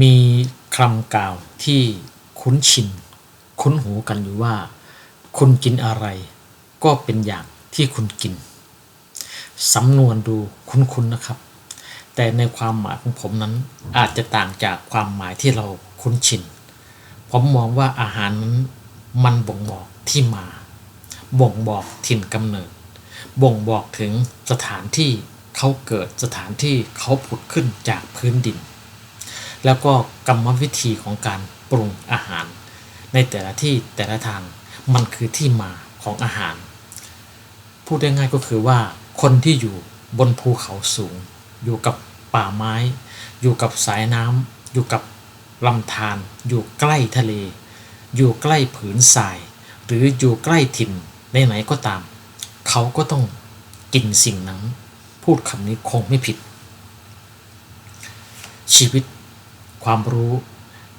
มีคำกล่าวที่คุ้นชิน คุ้นหูกันอยู่ว่า คุณกินอะไร ก็เป็นอย่างที่คุณกิน สำนวนดูคุ้นๆนะครับ แต่ในความหมายของผมนั้นอาจจะต่างจากความหมายที่เราคุ้นชิน ผมมองว่าอาหารนั้นมันบ่งบอกที่มา บ่งบอกถิ่นกำเนิด บ่งบอกถึงสถานที่เขาเกิดสถานที่เขาผุดขึ้นจากพื้นดิน แล้วก็กรรมวิธีของการปรุงอาหาร ในแต่ละที่แต่ละทางมันคือที่มาของอาหาร พูดได้ง่ายก็คือว่าคนที่อยู่บนภูเขาสูง อยู่กับป่าไม้ อยู่กับสายน้ำอยู่กับลำธารอยู่ใกล้ทะเล อยู่ใกล้ผืนทราย หรืออยู่ใกล้ถิ่นไหนๆก็ตาม เขาก็ต้องกินสิ่งนั้น พูดคำนี้คงไม่ผิด ชีวิต ความรู้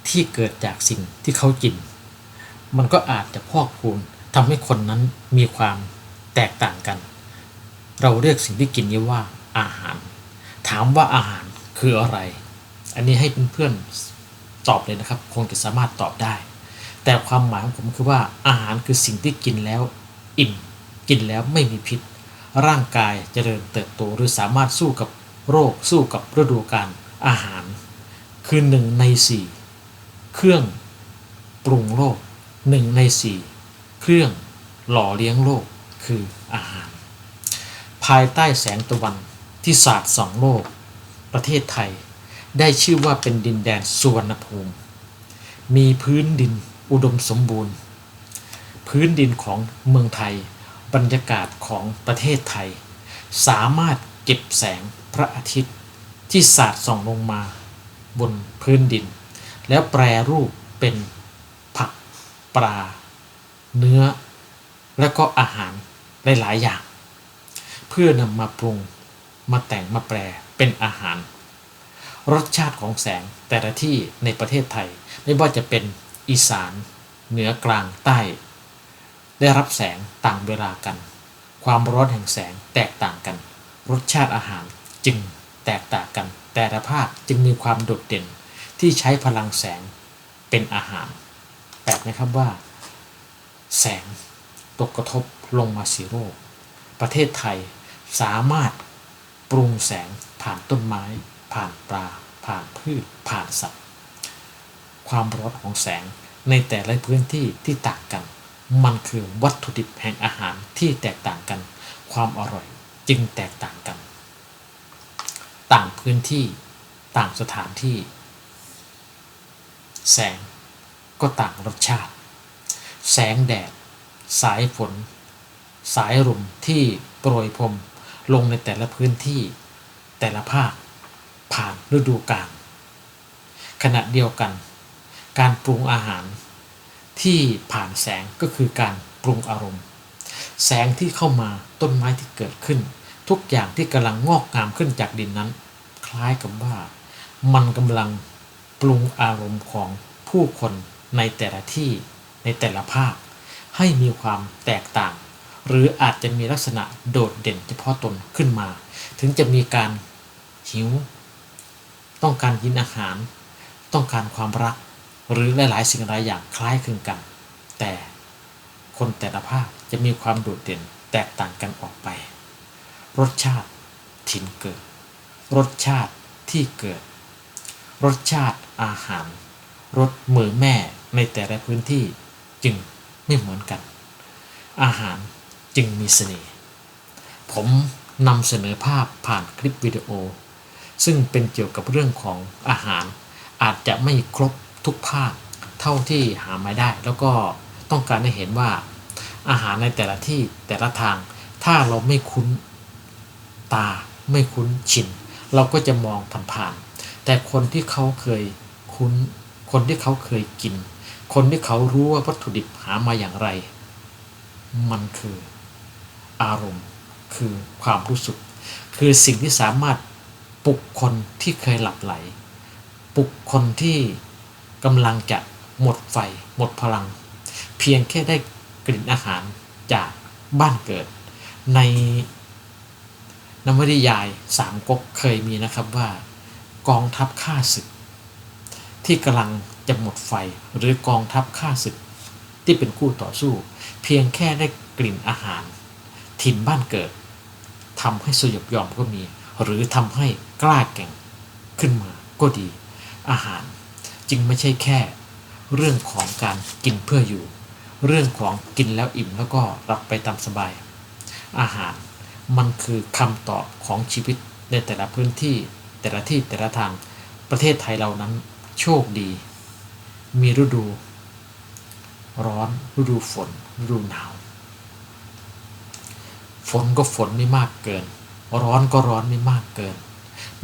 ที่เกิดจากสิ่งที่เขากิน มันก็อาจจะพอกพูนทำให้คนนั้นมีความแตกต่างกัน เราเรียกสิ่งที่กินนี้ว่าอาหาร ถามว่าอาหารคืออะไร อันนี้ให้เพื่อนๆตอบเลยนะครับ คงจะสามารถตอบได้ แต่ความหมายของผมคือว่าอาหารคือสิ่งที่กินแล้ว อิ่ม กินแล้วไม่มีพิษ ร่างกายเจริญเติบโตหรือสามารถสู้กับโรคสู้กับฤดูกาลอาหาร คือหนึ่งในสี่เครื่องปรุงโลกหนึ่งในสี่เครื่องหล่อเลี้ยงโลกคืออาหาร ภายใต้แสงตะวันที่สาดส่องโลก ประเทศไทยได้ชื่อว่าเป็นดินแดนสุวรรณภูมิ มีพื้นดินอุดมสมบูรณ์ พื้นดินของเมืองไทย บรรยากาศของประเทศไทย สามารถเก็บแสงพระอาทิตย์ที่สาดส่องลงมา บนพื้นดิน แล้วแปรรูปเป็นผักปลา เนื้อ และก็อาหารหลายๆอย่าง เพื่อนำมาปรุงมาแต่งมาแปลเป็นอาหาร รสชาติของแสงแต่ละที่ในประเทศไทย ไม่ว่าจะเป็นอีสาน เหนือกลางใต้ ได้รับแสงต่างเวลากัน ความร้อนแห่งแสงแตกต่างกัน รสชาติอาหารจึงแตกต่างกัน แต่ละภาคจึงมีความโดดเด่นที่ใช้พลังแสงเป็นอาหาร แปลกไหมครับว่า แสงตกกระทบลงมาสีโรคประเทศไทยสามารถปรุงแสงผ่านต้นไม้ ผ่านปลา ผ่านพืช ผ่านสัตว์ ความร้อนของแสงในแต่ละพื้นที่ที่ต่างกัน มันคือวัตถุดิบแห่งอาหารที่แตกต่างกัน ความอร่อยจึงแตกต่างกันางพื้นที่ ต่างสถานที่ แสงก็ต่างรสชาติ แสงแดด สายฝน สายลมที่โปรยพรมลงในแต่ละพื้นที่ แต่ละภาค ผ่านฤดูกาลขณะเดียวกัน การปรุงอาหาร ที่ผ่านแสงก็คือการปรุงอารมณ์ แสงที่เข้ามาต้นไม้ที่เกิดขึ้น ทุกอย่างที่กำลังงอกงามขึ้นจากดินนั้น คล้ายกับว่า มันกำลังปรุงอารมณ์ของผู้คนในแต่ละที่ในแต่ละภาค ให้มีความแตกต่าง หรืออาจจะมีลักษณะโดดเด่นเฉพาะตนขึ้นมา ถึงจะมีการหิว ต้องการกินอาหาร ต้องการความรัก หรือหลาย ๆ สิ่งหลายอย่างคล้ายคลึงกัน แต่คนแต่ละภาคจะมีความโดดเด่นแตกต่างกันออกไป รสชาติถิ่นเกิด รสชาติที่เกิด รสชาติอาหาร รสมือแม่ในแต่ละพื้นที่จึงไม่เหมือนกัน อาหารจึงมีเสน่ห์ผมนำเสนอภาพผ่านคลิปวิดีโอ ซึ่งเป็นเกี่ยวกับเรื่องของอาหาร อาจจะไม่ครบทุกภาคเท่าที่หามาได้ แล้วก็ต้องการให้เห็นว่า อาหารในแต่ละที่แต่ละทาง ถ้าเราไม่คุ้นตาไม่คุ้นชิน เราก็จะมองผ่านๆแต่คนที่เขาเคยคุ้น คนที่เขาเคยกิน คนที่เขารู้ว่าวัตถุดิบหามาอย่างไร มันคืออารมณ์ คือความรู้สึก คือสิ่งที่สามารถปลุกคนที่เคยหลับไหล ปลุกคนที่กำลังจะหมดไฟ หมดพลัง เพียงแค่ได้กลิ่นอาหารจากบ้านเกิด ใน นวนิยายสามก๊กเคยมีนะครับว่ากองทัพข้าศึก ที่กำลังจะหมดไฟหรือกองทัพข้าศึก ที่เป็นคู่ต่อสู้ เพียงแค่ได้กลิ่นอาหาร ถิ่นบ้านเกิดทำให้สยบยอมก็มี หรือทำให้กล้าแก่งขึ้นมาก็ดี อาหารจึงไม่ใช่แค่ เรื่องของการกินเพื่ออยู่ เรื่องของกินแล้วอิ่มแล้วก็รับไปตามสบาย อาหาร มันคือคำตอบของชีวิตในแต่ละพื้นที่แต่ละที่แต่ละทางประเทศไทยเรานั้นโชคดี มีฤดู ร้อนฤดูฝนฤดูหนาว ฝนก็ฝนไม่มากเกิน ร้อนก็ร้อนไม่มากเกิน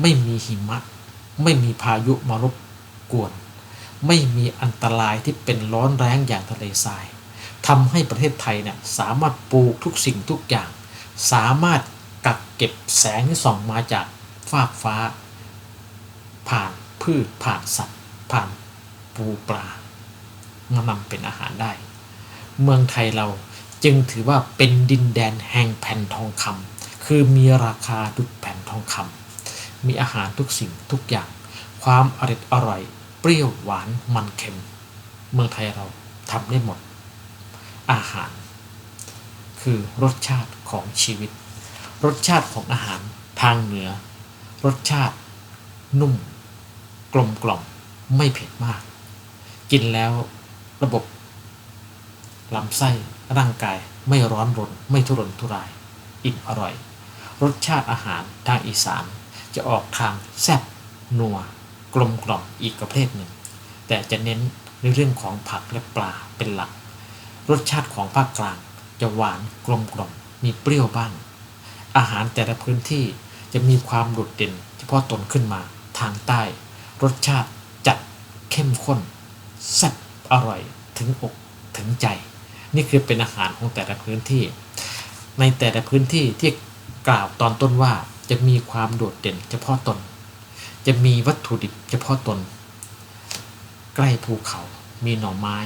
ไม่มีหิมะ ไม่มีพายุมารบกวน ไม่มีอันตรายที่เป็นร้อนแรงอย่างทะเลทรายทำให้ประเทศไทยเนี่ยสามารถปลูกทุกสิ่งทุกอย่าง สามารถกักเก็บแสงที่ส่องมาจากฟากฟ้า ผ่านพืชผ่านสัตว์ ผ่านปูปลามานำเป็นอาหารได้ เมืองไทยเราจึงถือว่าเป็นดินแดนแห่งแผ่นทองคำคือมีราคาดุจแผ่นทองคำมีอาหารทุกสิ่งทุกอย่าง ความอร่อยอร่อย เปรี้ยวหวานมันเค็ม เมืองไทยเราทำได้หมด อาหาร คือรสชาติ ของชีวิต รสชาติของอาหารทางเหนือ รสชาติ นุ่ม กลมกล่อมไม่เผ็ดมาก กินแล้วระบบลำไส้ร่างกายไม่ร้อนรน ไม่ทุรนทุราย อิ่มอร่อย รสชาติอาหารทางอีสานจะออกทางแซ่บนัว กลมกล่อมอีกประเภทหนึ่ง แต่จะเน้นในเรื่องของผักและปลาเป็นหลัก รสชาติของภาคกลางจะหวานกลมกล่อม มีเปรี้ยวบ้าง อาหารแต่ละพื้นที่จะมีความโดดเด่น เฉพาะตนขึ้นมา ทางใต้ รสชาติจัดเข้มข้นแซ่บอร่อยถึงอกถึงใจ นี่คือเป็นอาหารของแต่ละพื้นที่ ในแต่ละพื้นที่ที่กล่าวตอนต้นว่าจะมีความโดดเด่น เฉพาะตน จะมีวัตถุดิบเฉพาะตน ใกล้ภูเขา มีหน่อไม้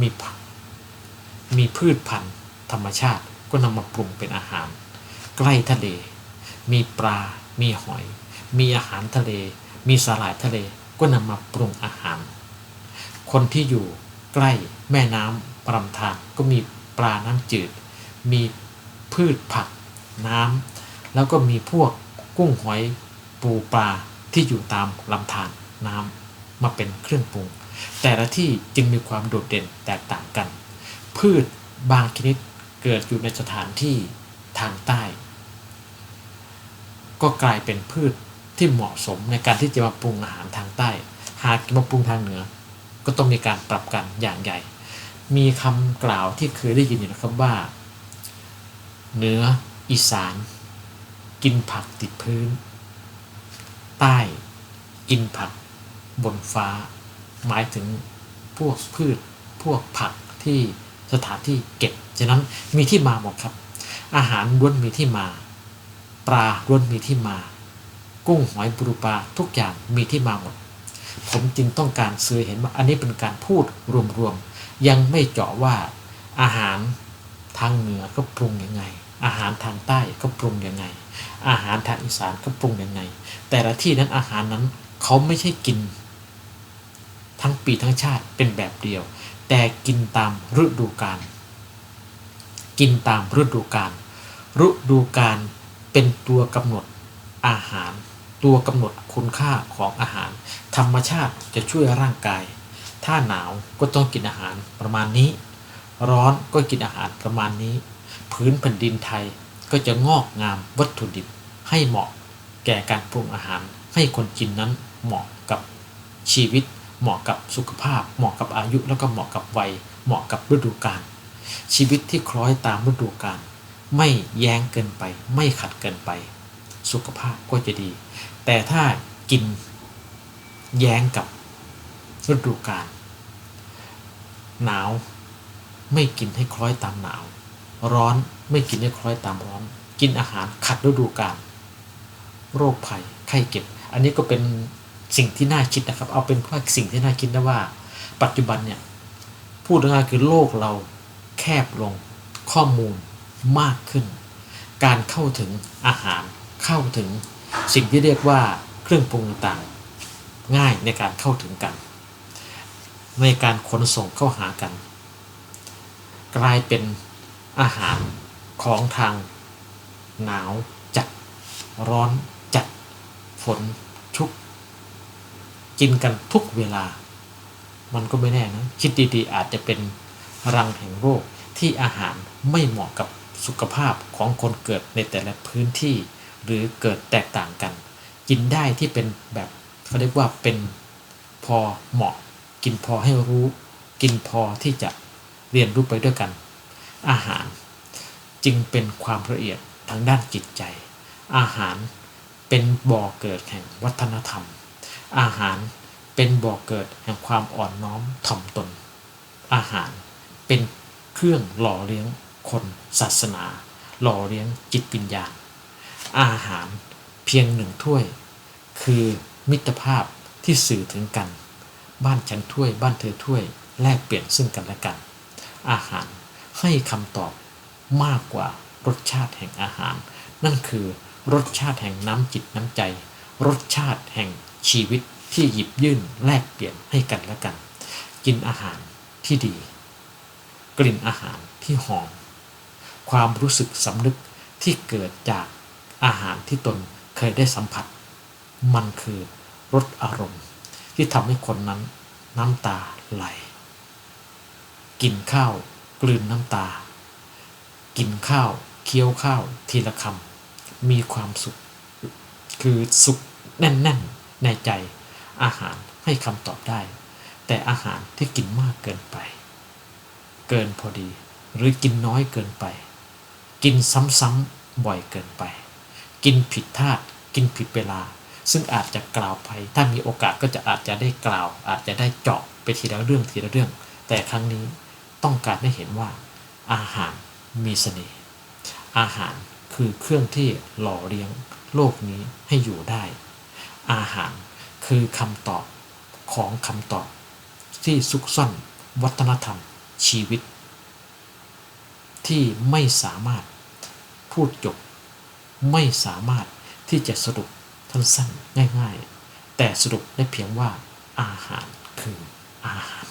มีผัก มีพืชพันธุ์ ธรรมชาติก็นำมาปรุงเป็นอาหาร ใกล้ทะเล มีปลา มีหอย มีอาหารทะเล มีสาหร่ายทะเลก็นำมาปรุงอาหาร คนที่อยู่ใกล้แม่น้ำปรำทานก็มีปลาน้ำจืด มีพืชผักน้ำแล้วก็มีพวกกุ้งหอยปูปลาที่อยู่ตามลำธารน้ำมาเป็นเครื่องปรุง แต่ละที่จึงมีความโดดเด่นแตกต่างกัน พืชบางชนิด เกิดอยู่ในสถานที่ทางใต้ ก็กลายเป็นพืชที่เหมาะสมในการที่จะมาปรุงอาหารทางใต้ หากมาปรุงทางเหนือ ก็ต้องมีการปรับกันอย่างใหญ่ มีคำกล่าวที่เคยได้ยินอยู่นะครับว่า เหนืออีสาน กินผักติดพื้น ใต้กินผักบนฟ้า หมายถึงพวกพืชพวกผักที่ สถานที่เก็บ ฉะนั้นมีที่มาหมดครับ อาหารล้วนมีที่มา ปลาล้วนมีที่มา กุ้งหอยปูปลาทุกอย่างมีที่มาหมด ผมจึงต้องการสื่อเห็นว่าอันนี้เป็นการพูดรวมๆ ยังไม่เจาะว่าอาหารทางเหนือก็ปรุงยังไง อาหารทางใต้ก็ปรุงยังไง อาหารทางอีสานก็ปรุงยังไง แต่ละที่นั้นอาหารนั้นเขาไม่ใช่กิน ทั้งปีทั้งชาติเป็นแบบเดียว แต่กินตามฤดูกาลกินตามฤดูกาลฤดูกาลเป็นตัวกำหนดอาหาร ตัวกำหนดคุณค่าของอาหาร ธรรมชาติจะช่วยร่างกาย ถ้าหนาวก็ต้องกินอาหารประมาณนี้ ร้อนก็กินอาหารประมาณนี้ พื้นแผ่นดินไทยก็จะงอกงามวัตถุดิบให้เหมาะแก่การปรุงอาหารให้คนกินนั้นเหมาะกับชีวิต เหมาะกับสุขภาพ เหมาะกับอายุแล้วก็เหมาะกับวัย เหมาะกับฤดูกาลชีวิตที่คล้อยตามฤดูกาลไม่แย้งเกินไป ไม่ขัดเกินไป สุขภาพก็จะดี แต่ถ้ากินแย้งกับฤดูกาลหนาวไม่กินให้คล้อยตามหนาว ร้อนไม่กินให้คล้อยตามร้อน กินอาหารขัดฤดูกาลโรคภัยไข้เจ็บ อันนี้ก็เป็น สิ่งที่น่าคิดนะครับ เอาเป็นว่าสิ่งที่น่าคิดนะว่า ปัจจุบันเนี่ยพูดง่ายๆคือโลกเราแคบลงข้อมูลมากขึ้น การเข้าถึงอาหารเข้าถึงสิ่งที่เรียกว่าเครื่องปรุงต่างง่ายในการเข้าถึงกัน ในการขนส่งเข้าหากัน กลายเป็นอาหารของทางหนาวจัดร้อนจัดฝน กินกันทุกเวลา มันก็ไม่แน่นะ คิดดีๆ อาจจะเป็นรังแห่งโรคที่อาหารไม่เหมาะกับสุขภาพของคนเกิดในแต่ละพื้นที่ หรือเกิดแตกต่างกัน กินได้ที่เป็นแบบเขาเรียกว่าเป็นพอเหมาะ กินพอให้รู้ กินพอที่จะเรียนรู้ไปด้วยกัน อาหารจึงเป็นความละเอียดทางด้านจิตใจ อาหารเป็นบ่อเกิดแห่งวัฒนธรรม อาหารเป็นบ่อเกิดแห่งความอ่อนน้อมถ่อมตน อาหารเป็นเครื่องหล่อเลี้ยงคนศาสนา หล่อเลี้ยงจิตวิญญาณ อาหารเพียงหนึ่งถ้วย คือมิตรภาพที่สื่อถึงกัน บ้านฉันถ้วย บ้านเธอถ้วย แลกเปลี่ยนซึ่งกันและกัน อาหารให้คำตอบมากกว่ารสชาติแห่งอาหาร นั่นคือรสชาติแห่งน้ำจิตน้ำใจ รสชาติแห่งชีวิตที่หยิบยื่นแลกเปลี่ยนให้กันและกัน กินอาหารที่ดี กลิ่นอาหารที่หอม ความรู้สึกสำนึกที่เกิดจากอาหารที่ตนเคยได้สัมผัส มันคือรสอารมณ์ ที่ทำให้คนนั้นน้ำตาไหล กินข้าวกลืนน้ำตา กินข้าวเคี้ยวข้าวทีละคำมีความสุข คือสุข แน่นๆในใจ อาหารให้คำตอบได้ แต่อาหารที่กินมากเกินไป เกินพอดี หรือกินน้อยเกินไป กินซ้ำๆบ่อยเกินไป กินผิดท่าตุกินผิดเวลา ซึ่งอาจจะกล่าวไป ถ้ามีโอกาสก็จะอาจจะได้กล่าว อาจจะได้เจาะไปทีละเรื่องทีละเรื่อง แต่ครั้งนี้ต้องการให้เห็นว่า อาหารมีเสน่ห์อาหารคือเครื่องที่หล่อเลี้ยงโลกนี้ให้อยู่ได้ อาหาร คือคำตอบของคำตอบ ที่ซุกซ่อนวัฒนธรรมชีวิต ที่ไม่สามารถพูดจบ ไม่สามารถที่จะสรุปทันสั้นง่าย ๆ แต่สรุปได้เพียงว่าอาหารคืออาหาร